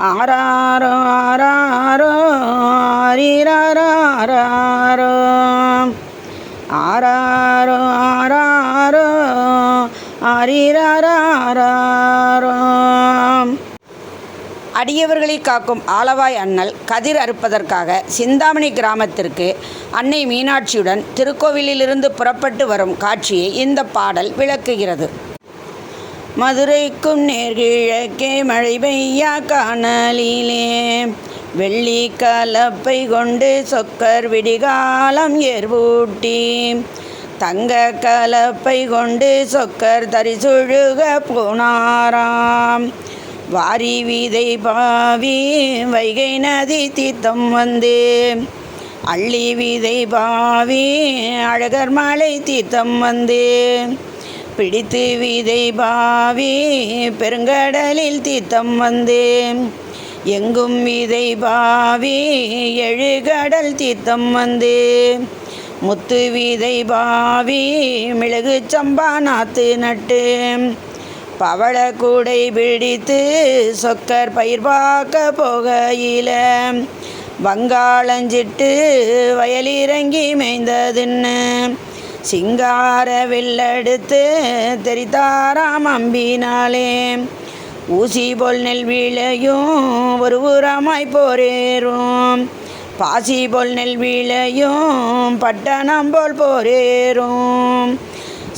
ஆராரோ ஆராரோ ஆரிராரோ ஆராரோ ஆராரோ ஆரிராரோ அடியவர்களை காக்கும் ஆலவாய் அண்ணல் கதிர் அறுப்பதற்காக சிந்தாமணி கிராமத்திற்கு அன்னை மீனாட்சியுடன் திருக்கோவிலிலிருந்து புறப்பட்டு வரும் காட்சியை இந்த பாடல் விளக்குகிறது. மதுரைக்கும் நேர்கிழக்கே மழை பெய்யா காணலிலே. வெள்ளி கலப்பை கொண்டு சொக்கர் விடிகாலம் ஏர்வூட்டி. தங்க கலப்பை கொண்டு சொக்கர் தரிசுழுக போனாராம் வாரி விதை பாவி வைகை நதி தீர்த்தம் வந்து. அள்ளி விதை பாவி அழகர் மலை தீர்த்தம் வந்து. பிடித்து வீதை பாவி பெருங்கடலில் தீர்த்தம் வந்து. எங்கும் வீதை பாவி எழுகடல் தீர்த்தம் வந்து. முத்து வீதை பாவி மிளகு சம்பா நாத்து நட்டு. பவள கூடை பிடித்து சொக்கர் பயிர் பார்க்க போகையில வங்காளஞ்சிட்டு வயலிறங்கி மேய்ந்ததுன்னு. சிங்கார வில்லெடுத்து தெரித்தாராம் அம்பினாலே. ஊசி போல் நெல் வீழையும் ஒரு உரமாய் போரேறும். பாசி போல் நெல் வீழையும் பட்டணம் போல் போரேறும்.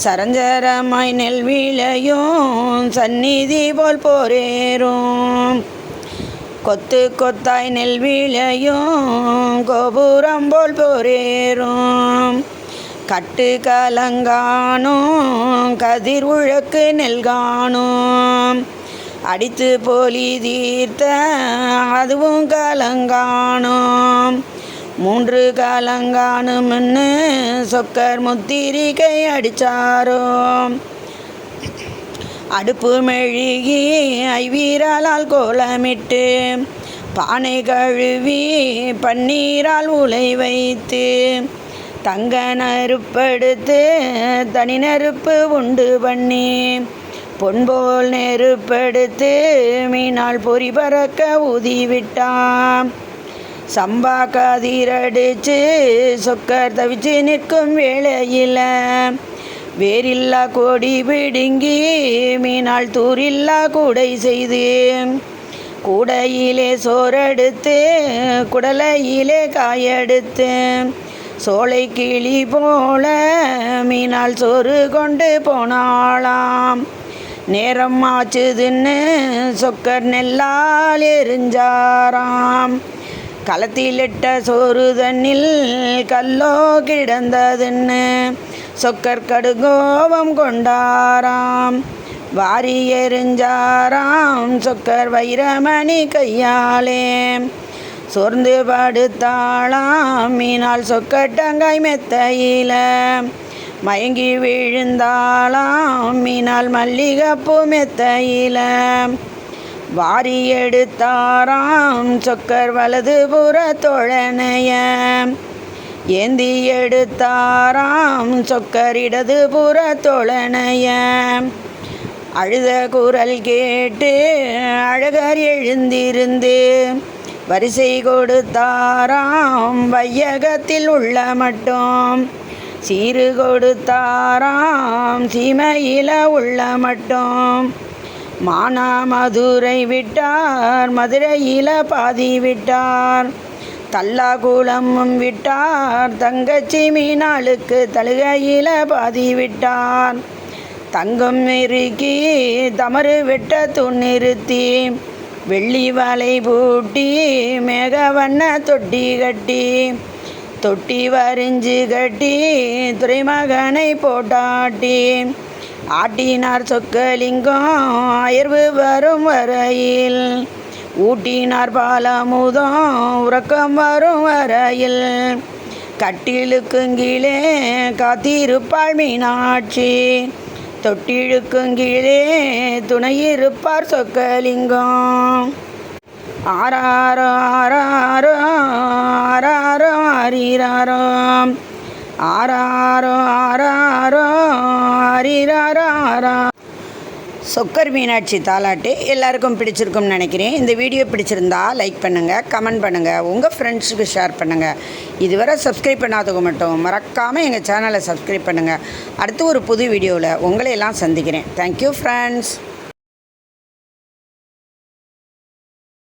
சரஞ்சரமாய் நெல் வீழையும் சந்நிதி போல் போரேறும். கொத்து கொத்தாய் நெல் வீழையும் கோபுரம் போல் போரேறும். கட்டு கலங்கானோ கதிர் உழக்கு நெல்கானும். அடித்து போலி தீர்த்த அதுவும் கலங்கானோம். மூன்று கலங்கானும்னு சொக்கர் முத்திரிகை அடித்தாரோ அடுப்பு மெழுகி ஐவீராலால் கோலமிட்டு பானை கழுவி பன்னீரால் உலை வைத்து தங்க நெருப்படுத்து தனி நெருப்பு உண்டு பண்ணி பொன்போல் நெருப்படுத்து மீனால் பொறி பறக்க ஊதி விட்டான் சம்பா கதிரடிச்சு சொக்கர் தவிச்சு நிற்கும் வேளையில் வேரில்லா கொடி பிடுங்கி மீனால் தூரில்லா கூடை செய்து கூடையிலே சோறெடுத்து குடலையிலே காயெடுத்து சோலை கிளி போல மீனால் சோறு கொண்டு போனாளாம். நேரம் ஆச்சுதுன்னு சொக்கர் நெல்லால் எரிஞ்சாராம். களத்திலிட்ட சோறு தண்ணில் கல்லோ கிடந்ததுன்னு சொக்கர் கடுகோபம் கொண்டாராம். வாரி எரிஞ்சாராம் சொக்கர் வைரமணி கையாலே. சோர்ந்து படுத்தாளாம் மீனால் சொக்கட்டங்காய் மெத்தையில. மயங்கி விழுந்தாளாம் மீனால் மல்லிகப்பூ மெத்தையில. வாரி எடுத்தாராம் சொக்கர் வலது புற தோழனைய. ஏந்தி எடுத்தாராம் சொக்கர் இடது புற தோழனைய. அழுத குரல் கேட்டு அழகர் எழுந்திருந்து வரிசை கொடுத்தாராம் வையகத்தில் உள்ள மட்டும். சீறு கொடுத்தாராம் சீமையில உள்ள மட்டும். மானா மதுரை விட்டார் மதுரையில பாதி விட்டார். தல்லாகுளமும் விட்டார் தங்கச்சி மீனாளுக்கு தழுகையில பாதி விட்டார். தங்கம் நெருக்கி தமறு வெட்ட துணிறுத்தி வெள்ளி வாழை பூட்டி மேக வண்ண தொட்டி கட்டி தொட்டி வரிஞ்சு கட்டி துறைமகனை போட்டாட்டி. ஆட்டினார் சொக்கலிங்கம் அயர்வு வரும் வரையில் ஊட்டினார் பாலமுதம் உறக்கம் வரும் வரையில். கட்டிலுக்குங்கிலே காத்திருப்பாள் மீனாட்சி. தொட்டிழுக்கும் கீழே துணையிருப்பார் சொக்கலிங்கம். ஆராரோ ஆராரோ ஆராரோ ஆரிராரோ ஆராரோ ஆராரோ ஆரிராரோ ஆரா சொக்கர் மீனாட்சி தாலாட்டு எல்லாருக்கும் பிடிச்சிருக்கும்னு நினைக்கிறேன். இந்த வீடியோ பிடிச்சிருந்தா லைக் பண்ணுங்கள் கமெண்ட் பண்ணுங்கள் உங்கள் ஃப்ரெண்ட்ஸுக்கு ஷேர் பண்ணுங்கள் இதுவரை சப்ஸ்கிரைப் பண்ணாதவங்க மட்டும் மறக்காமல் எங்கள் சேனலை சப்ஸ்கிரைப் பண்ணுங்கள் அடுத்து ஒரு புது வீடியோவில் உங்களை எல்லாம் சந்திக்கிறேன் தேங்க்யூ ஃப்ரெண்ட்ஸ்